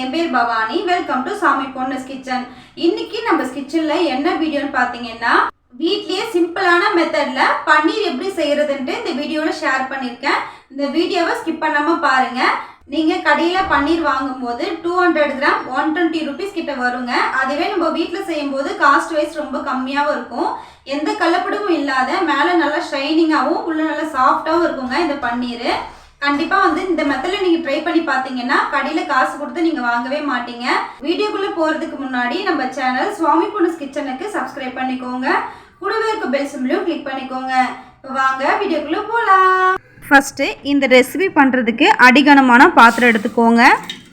என் பேர் Bhavani. Welcome to சாமி பொண்ணு கிச்சன் இன்னைக்கு நம்ம கிச்சனில் என்ன வீடியோன்னு பார்த்தீங்கன்னா வீட்லயே சிம்பிளான மெத்தட்ல பன்னீர் எப்படி செய்யறதுன்ட்டு இந்த வீடியோவில் ஷேர் பண்ணியிருக்கேன் இந்த வீடியோவை ஸ்கிப் பண்ணாம பாருங்க. நீங்க கடையில பன்னீர் வாங்கும்போது two hundred gram one twenty rupees கிட்ட வருங்க. அதுவே நம்ம வீட்டில் செய்யும்போது காஸ்ட் வைஸ் ரொம்ப கம்மியாகவும் இருக்கும். எந்த கலப்படமும் இல்லாத மேலே நல்லா ஷைனிங்காகவும் உள்ள நல்லா சாஃப்டாகவும் இருக்குங்க இந்த பன்னீர். கண்டிப்பாக வந்து இந்த மெத்தடில் நீங்கள் ட்ரை பண்ணி பார்த்தீங்கன்னா கடையில் காசு கொடுத்து நீங்கள் வாங்கவே மாட்டீங்க. வீடியோக்குள்ளே போகிறதுக்கு முன்னாடி நம்ம சேனல் சுவாமி பொண்ணுஸ் கிச்சனுக்கு சப்ஸ்கிரைப் பண்ணிக்கோங்க. கூடவே இருக்க பெல் சிம்லையும் கிளிக் பண்ணிக்கோங்க. இப்போ வாங்க வீடியோக்குள்ளே போகலாம் ஃபஸ்ட்டு இந்த ரெசிபி பண்ணுறதுக்கு அடிகனமான பாத்திரம் எடுத்துக்கோங்க.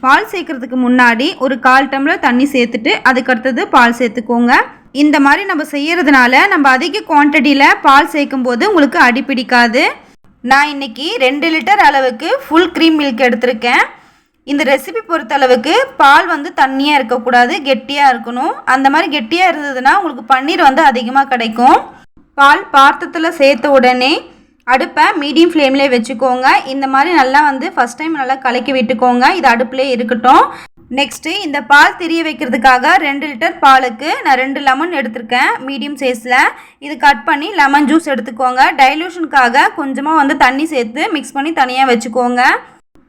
பால் சேர்க்கறதுக்கு முன்னாடி ஒரு கால் டம்ளர் தண்ணி சேர்த்துட்டு அதுக்கடுத்தது பால் சேர்த்துக்கோங்க. இந்த மாதிரி நம்ம செய்கிறதுனால நம்ம அதிக குவான்டிட்டியில் பால் சேர்க்கும்போது உங்களுக்கு அடி பிடிக்காது. நான் இன்னைக்கு ரெண்டு லிட்டர் அளவுக்கு ஃபுல் க்ரீம் மில்க் எடுத்திருக்கேன். இந்த ரெசிபி பொறுத்தளவுக்கு பால் வந்து தண்ணியாக இருக்கக்கூடாது கெட்டியாக இருக்கணும். அந்த மாதிரி கெட்டியாக இருந்ததுன்னா உங்களுக்கு பன்னீர் வந்து அதிகமாக கிடைக்கும். பால் பாத்திரத்தில் சேர்த்த உடனே அடுப்பை மீடியம் ஃப்ளேம்லேயே வச்சுக்கோங்க. இந்த மாதிரி நல்லா வந்து ஃபஸ்ட் டைம் நல்லா கலக்கி விட்டுக்கோங்க. இது அடுப்புலேயே இருக்கட்டும். நெக்ஸ்ட்டு இந்த பால் திரிய வைக்கிறதுக்காக ரெண்டு லிட்டர் பாலுக்கு நான் ரெண்டு லெமன் எடுத்திருக்கேன் மீடியம் சைஸில் இது கட் பண்ணி லெமன் ஜூஸ் எடுத்துக்கோங்க. டைலூஷனுக்காக கொஞ்சமாக வந்து தண்ணி சேர்த்து மிக்ஸ் பண்ணி தனியாக வச்சுக்கோங்க.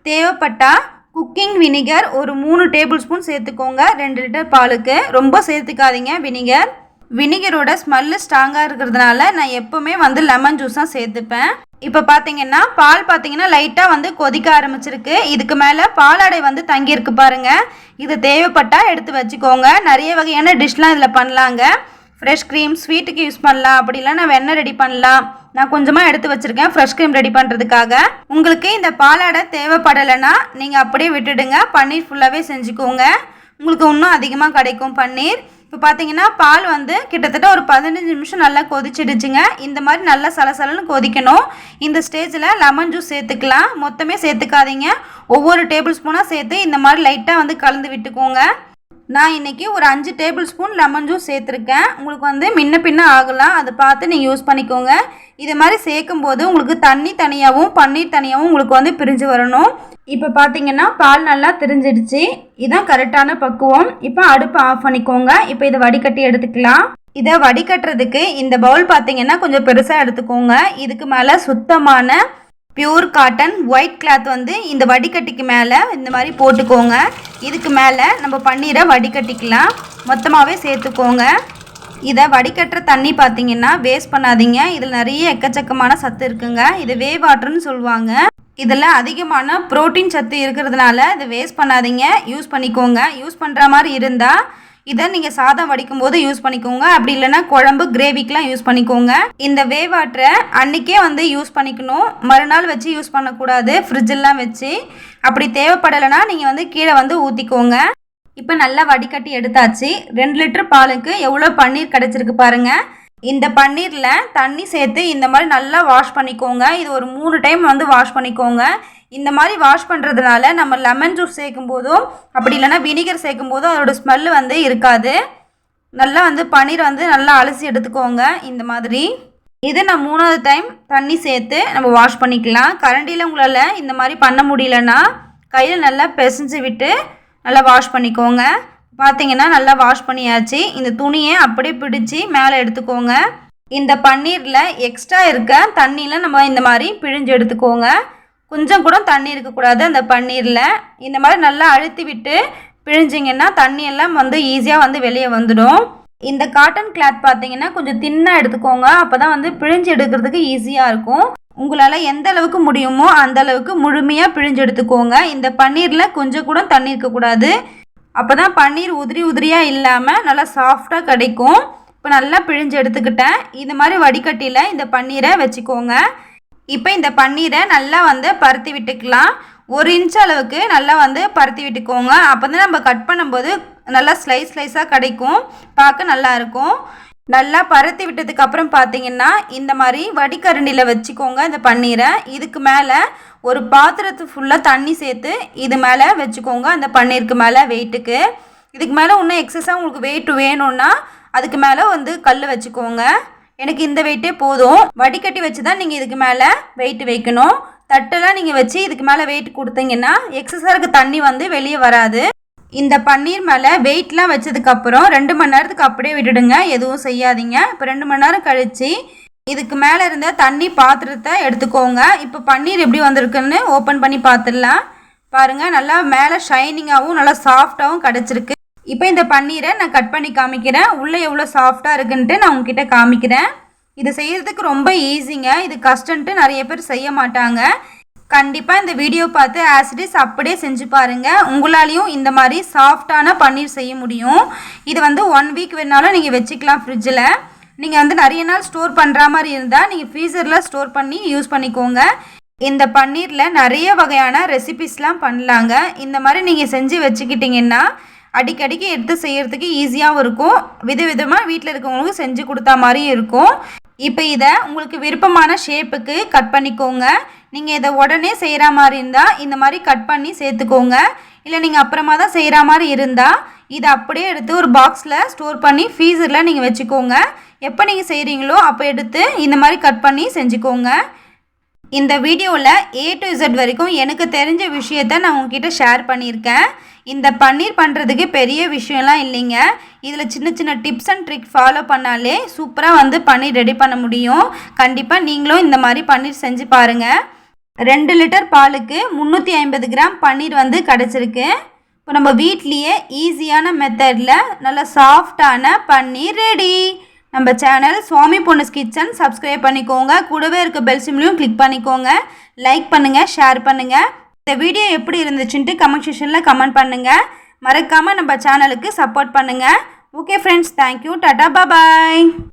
தேவைப்பட்டால் குக்கிங் வினிகர் ஒரு மூணு டேபிள் ஸ்பூன் சேர்த்துக்கோங்க ரெண்டு லிட்டர் பாலுக்கு. ரொம்ப சேர்த்துக்காதீங்க வினிகர் வினிகரோட ஸ்மெல்லு ஸ்ட்ராங்காக இருக்கிறதுனால நான் எப்போவுமே வந்து லெமன் ஜூஸ் தான் சேர்த்துப்பேன். இப்போ பார்த்தீங்கன்னா பால் பார்த்தீங்கன்னா லைட்டாக வந்து கொதிக்க ஆரம்பிச்சிருக்கு. இதுக்கு மேலே பாலாடை வந்து தங்கியிருக்கு பாருங்கள் இது தேவைப்பட்டால் எடுத்து வச்சுக்கோங்க. நிறைய வகையான டிஷ்லாம் இதில் பண்ணலாங்க. ஃப்ரெஷ் க்ரீம் ஸ்வீட்டுக்கு யூஸ் பண்ணலாம். அப்படி நான் வெண்ணெய் ரெடி பண்ணலாம். நான் கொஞ்சமாக எடுத்து வச்சுருக்கேன் ஃப்ரெஷ் க்ரீம் ரெடி பண்ணுறதுக்காக உங்களுக்கு இந்த பாலாடை தேவைப்படலைன்னா நீங்கள் அப்படியே விட்டுடுங்க. பன்னீர் ஃபுல்லாகவே செஞ்சுக்கோங்க. உங்களுக்கு இன்னும் அதிகமாக கிடைக்கும் பன்னீர். இப்போ பார்த்தீங்கன்னா பால் வந்து கிட்டத்தட்ட ஒரு பதினஞ்சு நிமிஷம் நல்லா கொதிச்சிடுச்சுங்க. இந்த மாதிரி நல்லா சலசலன்னு கொதிக்கணும். இந்த ஸ்டேஜில் லெமன் ஜூஸ் சேர்த்துக்கலாம். மொத்தமே சேர்த்துக்காதீங்க. ஒவ்வொரு டேபிள் ஸ்பூனாக சேர்த்து இந்த மாதிரி லைட்டாக வந்து கலந்து விட்டுக்கோங்க. நான் இன்றைக்கி ஒரு அஞ்சு டேபிள் ஸ்பூன் லெமன் ஜூஸ் சேர்த்துருக்கேன். உங்களுக்கு வந்து முன்ன பின்ன ஆகலாம். அதை பார்த்து நீங்கள் யூஸ் பண்ணிக்கோங்க. இதை மாதிரி சேர்க்கும் போது உங்களுக்கு தண்ணி தனியாகவும் பன்னீர் தனியாகவும் உங்களுக்கு வந்து பிரிஞ்சு வரணும். இப்போ பார்த்தீங்கன்னா பால் நல்லா திரிஞ்சிடுச்சு. இதுதான் கரெக்டான பக்குவம். இப்போ அடுப்பு ஆஃப் பண்ணிக்கோங்க. இப்போ இதை வடிகட்டி எடுத்துக்கலாம். இதை வடிகட்டுறதுக்கு இந்த பவுல் பார்த்தீங்கன்னா கொஞ்சம் பெருசாக எடுத்துக்கோங்க. இதுக்கு மேலே சுத்தமான பியூர் காட்டன் ஒயிட் கிளாத் வந்து இந்த வடிகட்டிக்கு மேலே இந்த மாதிரி போட்டுக்கோங்க. இதுக்கு மேலே நம்ம பன்னீரை வடிகட்டிக்கலாம். மொத்தமாகவே சேர்த்துக்கோங்க. இதை வடிகட்டுற தண்ணி பார்த்தீங்கன்னா வேஸ்ட் பண்ணாதீங்க. இதில் நிறைய எக்கச்சக்கமான சத்து இருக்குங்க. இது வே வாட்டர்னு சொல்லுவாங்க. இதில் அதிகமான புரோட்டீன் சத்து இருக்கிறதுனால இதை வேஸ்ட் பண்ணாதீங்க. யூஸ் பண்ணிக்கோங்க. யூஸ் பண்ணுற மாதிரி இருந்தால் இதை நீங்கள் சாதம் வடிக்கும் போது யூஸ் பண்ணிக்கோங்க. அப்படி இல்லைன்னா குழம்பு கிரேவிக்கெலாம் யூஸ் பண்ணிக்கோங்க. இந்த வேவாட்டரை அன்றைக்கே வந்து யூஸ் பண்ணிக்கணும். மறுநாள் வச்சு யூஸ் பண்ணக்கூடாது. ஃப்ரிட்ஜெல்லாம் வச்சு. அப்படி தேவைப்படலைன்னா நீங்கள் வந்து கீழே வந்து ஊற்றிக்கோங்க இப்போ நல்லா வடிகட்டி எடுத்தாச்சு. ரெண்டு லிட்டர் பாலுக்கு எவ்வளோ பன்னீர் கிடச்சிருக்கு பாருங்கள் இந்த பன்னீரில் தண்ணி சேர்த்து இந்த மாதிரி நல்லா வாஷ் பண்ணிக்கோங்க. இது ஒரு மூணு டைம் வந்து வாஷ் பண்ணிக்கோங்க. இந்த மாதிரி வாஷ் பண்ணுறதுனால நம்ம லெமன் ஜூஸ் சேர்க்கும் போதும் அப்படி இல்லைன்னா வினிகர் சேர்க்கும் போதும் அதோட ஸ்மெல்லு வந்து இருக்காது. நல்லா வந்து பன்னீர் வந்து நல்லா அலசி எடுத்துக்கோங்க இந்த மாதிரி. இது நான் மூணாவது டைம் தண்ணி சேர்த்து நம்ம வாஷ் பண்ணிக்கலாம். கரண்டியில் உங்களால் இந்த மாதிரி பண்ண முடியலன்னா கையில் நல்லா பிசைஞ்சு விட்டு நல்லா வாஷ் பண்ணிக்கோங்க. பார்த்தீங்கன்னா நல்லா வாஷ் பண்ணியாச்சு. இந்த துணியை அப்படியே பிடிச்சி மேலே எடுத்துக்கோங்க. இந்த பன்னீரில் எக்ஸ்ட்ரா இருக்க தண்ணியில் நம்ம இந்த மாதிரி பிழிஞ்சு எடுத்துக்கோங்க. கொஞ்சம் கூட தண்ணி இருக்கக்கூடாது அந்த பன்னீரில். இந்த மாதிரி நல்லா அழுத்தி விட்டு பிழிஞ்சிங்கன்னா தண்ணி எல்லாம் வந்து ஈஸியாக வந்து வெளியே வந்துடும். இந்த காட்டன் கிளாத் பார்த்தீங்கன்னா கொஞ்சம் தின்னாக எடுத்துக்கோங்க. அப்போ தான் வந்து பிழிஞ்சு எடுக்கிறதுக்கு ஈஸியாக இருக்கும். உங்களால் எந்த அளவுக்கு முடியுமோ அந்த அளவுக்கு முழுமையாக பிழிஞ்சு எடுத்துக்கோங்க. இந்த பன்னீரில் கொஞ்சம் கூட தண்ணி இருக்கக்கூடாது. அப்போ தான் பன்னீர் உதிரி உதிரியாக இல்லாமல் நல்லா சாஃப்டாக கிடைக்கும். இப்போ நல்லா பிழிஞ்சு எடுத்துக்கிட்டேன். இது மாதிரி வடிகட்டியில் இந்த பன்னீரை வச்சுக்கோங்க. இப்போ இந்த பன்னீரை நல்லா வந்து பருத்தி விட்டுக்கலாம். ஒரு இன்ச் அளவுக்கு நல்லா வந்து பருத்தி விட்டுக்கோங்க. அப்போ தான் நம்ம கட் பண்ணும்போது நல்லா ஸ்லைஸ் ஸ்லைஸாக கிடைக்கும். பார்க்க நல்லாயிருக்கும் நல்லா பருத்தி விட்டதுக்கு அப்புறம் பார்த்தீங்கன்னா இந்த மாதிரி வடிகரண்டியில் வச்சுக்கோங்க இந்த பன்னீரை. இதுக்கு மேலே ஒரு பாத்திரத்து ஃபுல்லாக தண்ணி சேர்த்து இது மேலே வச்சுக்கோங்க. அந்த பன்னீருக்கு மேலே வெயிட்டுக்கு இதுக்கு மேலே இன்னும் எக்ஸஸாக உங்களுக்கு வெயிட் வேணும்னா அதுக்கு மேலே வந்து கல் வச்சுக்கோங்க. எனக்கு இந்த வெயிட்டே போதும். வடிகட்டி வச்சு தான் நீங்கள் இதுக்கு மேலே வெயிட் வைக்கணும். தட்டெல்லாம் நீங்கள் வச்சு இதுக்கு மேலே வெயிட் கொடுத்தீங்கன்னா எக்ஸஸாக தண்ணி வந்து வெளியே வராது. இந்த பன்னீர் மேலே வெயிட்லாம் வச்சதுக்கப்புறம் ரெண்டு மணி நேரத்துக்கு அப்படியே விட்டுடுங்க. எதுவும் செய்யாதீங்க. இப்போ ரெண்டு மணி நேரம் கழித்து இதுக்கு மேலே இருந்த தண்ணி பாத்திரத்தை எடுத்துக்கோங்க. இப்போ பன்னீர் எப்படி வந்திருக்குன்னு ஓப்பன் பண்ணி பார்த்துடலாம் பாருங்கள் நல்லா மேலே ஷைனிங்காகவும் நல்லா சாஃப்டாகவும் கிடச்சிருக்கு. இப்போ இந்த பன்னீரை நான் கட் பண்ணி காமிக்கிறேன். உள்ளே எவ்வளோ சாஃப்டாக இருக்குன்ட்டு நான் உங்ககிட்ட காமிக்கிறேன். இது செய்கிறதுக்கு ரொம்ப ஈஸிங்க இது கஷ்டன்ட்டு நிறைய பேர் செய்ய மாட்டாங்க. கண்டிப்பாக இந்த வீடியோ பார்த்து ஆசிடிஸ் அப்படியே செஞ்சு பாருங்கள் உங்களாலையும் இந்த மாதிரி சாஃப்டான பன்னீர் செய்ய முடியும். இது வந்து ஒன் வீக் வேணாலும் நீங்கள் வச்சுக்கலாம் ஃப்ரிட்ஜில் நீங்கள் வந்து நிறைய நாள் ஸ்டோர் பண்ணுற மாதிரி இருந்தால் நீங்கள் ஃப்ரீசரில் ஸ்டோர் பண்ணி யூஸ் பண்ணிக்கோங்க. இந்த பன்னீரில் நிறைய வகையான ரெசிபிஸ்லாம் பண்ணலாங்க. இந்த மாதிரி நீங்கள் செஞ்சு வச்சுக்கிட்டிங்கன்னா அடிக்கடிக்கு எடுத்து செய்கிறதுக்கு ஈஸியாகவும் இருக்கும். விதவிதமாக வீட்டில் இருக்கவங்களுக்கு செஞ்சு கொடுத்தா மாதிரியும் இருக்கும். இப்போ இதை உங்களுக்கு விருப்பமான ஷேப்புக்கு கட் பண்ணிக்கோங்க. நீங்கள் இதை உடனே செய்கிற மாதிரி இருந்தால் இந்த மாதிரி கட் பண்ணி சேர்த்துக்கோங்க. இல்லை நீங்கள் அப்புறமா தான் செய்கிற மாதிரி இருந்தால் இதை அப்படியே எடுத்து ஒரு பாக்ஸில் ஸ்டோர் பண்ணி ஃப்ரீசரில் நீங்கள் வச்சுக்கோங்க. எப்போ நீங்கள் செய்கிறீங்களோ அப்போ எடுத்து இந்த மாதிரி கட் பண்ணி செஞ்சுக்கோங்க. இந்த வீடியோவில் ஏ டு இசட் வரைக்கும் எனக்கு தெரிஞ்ச விஷயத்த நான் உங்ககிட்ட ஷேர் பண்ணியிருக்கேன். இந்த பன்னீர் பண்ணுறதுக்கு பெரிய விஷயம்லாம் இல்லைங்க. இதில் சின்ன சின்ன டிப்ஸ் அண்ட் ட்ரிக் ஃபாலோ பண்ணாலே சூப்பராக வந்து பன்னீர் ரெடி பண்ண முடியும். கண்டிப்பாக நீங்களும் இந்த மாதிரி பன்னீர் செஞ்சு பாருங்கள் ரெண்டு லிட்டர் பாலுக்கு முந்நூற்றி ஐம்பது கிராம் பன்னீர் வந்து கிடச்சிருக்கு. இப்போ நம்ம வீட்லேயே ஈஸியான மெத்தடில் நல்ல சாஃப்டான பன்னீர் ரெடி நம்ம channel Swami Ponnu's kitchen subscribe பண்ணிக்கோங்க. கூடவே இருக்க பெல் சிம்லையும் கிளிக் பண்ணிக்கோங்க. லைக் பண்ணுங்கள் ஷேர் பண்ணுங்கள் இந்த வீடியோ எப்படி இருந்துச்சுன்ட்டு கமெண்ட் செஷனில் கமெண்ட் பண்ணுங்கள் மறக்காமல் நம்ம சேனலுக்கு சப்போர்ட் பண்ணுங்கள் okay friends thank you tata bye